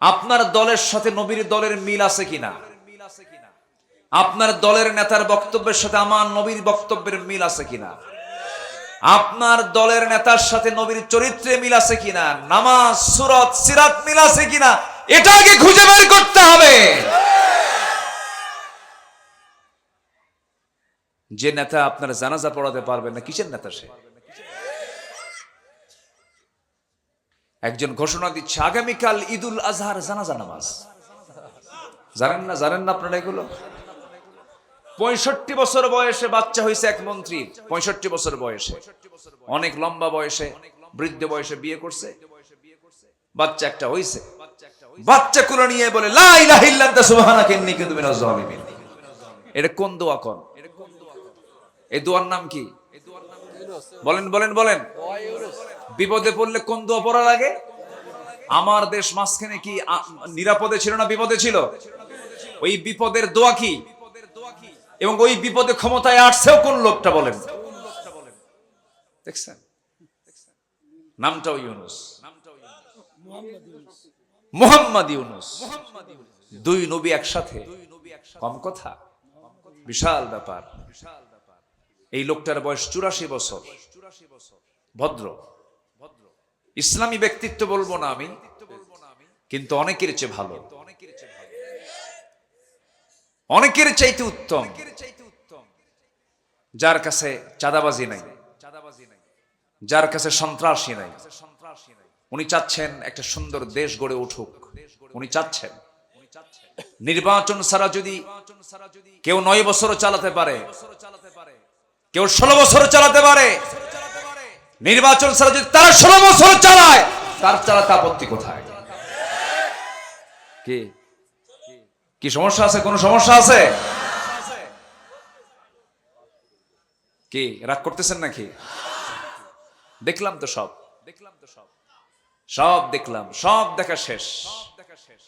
আপনার দলের সাথে নবীর দলের মিল আছে কিনা? আপনার দলের নেতার বক্তব্যের সাথে আমার নবীর বক্তব্যের মিল আছে কিনা? আপনার দলের নেতার সাথে নবীর চরিত্রে মিল আছে কিনা? নামাজ, সুরত, সিরাত মিল আছে কিনা? এটা আগে খুঁজে বের করতে হবে। যে নেতা আপনার জানাজা পড়াতে পারবেন না, কিসের নেতা সে? একজন ঘোষণা দিচ্ছে, আগামীকাল ঈদুল আজহার জানাজা নামাজ। জানেন না জানেন না আপনারা এগুলো? পঁয়ষট্টি বছর বয়সে বাচ্চা হয়েছে এক মন্ত্রী, পঁয়ষট্টি বছর বয়সে। অনেক লম্বা বয়সে, বৃদ্ধ বয়সে বিয়ে করছে। বাচ্চা একটা হয়েছে বাচ্চা কুলো নিয়ে বলে জালিমিন এটা কোন দোয়া কোন? এই দোয়ার নাম কি? বলেন বলেন বলেন। বিপদে পড়লে কোন দোয়া পড়া লাগে? আমার দেশ মাঝখানে কি নিরাপদে ছিল না বিপদে ছিল? ওই বিপদের দোয়া কি? এবং ওই বিপদে ক্ষমতায় আসছেও কোন লোকটা বলেন? দেখছেন? নামটাও ইউনুস। মোহাম্মদ ইউনুস। দুই নবী একসাথে। কম কথা? বিশাল ব্যাপার। এই লোকটার বয়স চুরাশি বছর। ভদ্র। ইসলামী ব্যক্তিত্ব বলব না আমি, কিন্তু অনেকের চেয়ে ভালো। অনেকের চাইতে উত্তম। যার কাছে চাঁদাবাজি নাই, যার কাছে সন্ত্রাসী নাই। উনি চাচ্ছেন একটা সুন্দর দেশ গড়ে উঠুক। উনি চাচ্ছেন। নির্বাচন ছাড়া যদি কেউ নয় বছরও চালাতে পারে কেউ ষোলো বছর চালাতে পারে। নির্বাচন ছাড়া যদি তারা ষোলো বছর চালায়, তার চালাতে আপত্তি কোথায়? কি? কি সমস্যা আছে? কোন সমস্যা আছে? কি, রাগ করতেছেন নাকি? দেখলাম তো সব দেখলাম তো সব। সব দেখলাম, সব দেখা শেষ।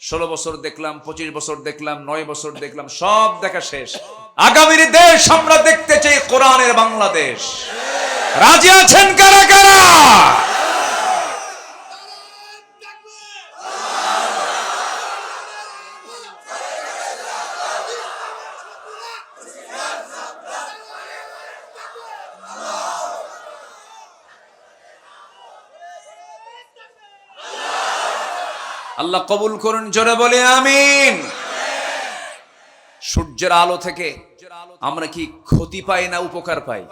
ষোলো বছর দেখলাম, পঁচিশ বছর দেখলাম, নয় বছর দেখলাম, সব দেখা শেষ। আগামীর দেশ আমরা দেখতে চাই কোরআনের বাংলাদেশ। রাজি আছেন কারা কারা? আল্লাহ কবুল করুন, জোরে বলে, আমিন। সূর্যের আলো থেকে আমরা কি ক্ষতি পাই না উপকার পাই?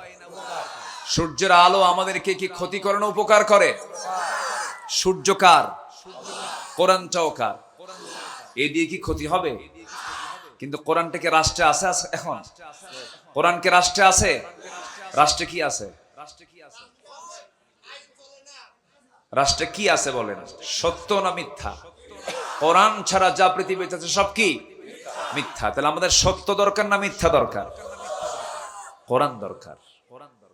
সূর্যের আলো আমাদেরকে কি ক্ষতি করে না উপকার করে? সূর্য কার? কোরআনটাও কার? এ দিয়ে কি ক্ষতি হবে? কিন্তু কোরআনটাকে রাষ্ট্রে আছে এখন? কোরআনকে রাষ্ট্রে আছে? রাষ্ট্রে কি আছে? রাষ্ট্রে কি আছে বলেন? সত্য না মিথ্যা? কোরআন ছাড়া যা পৃথিবীতে আছে সব কি? মিথ্যা। তাহলে আমাদের সত্য দরকার না মিথ্যা দরকার? কোরআন দরকার। কোরআন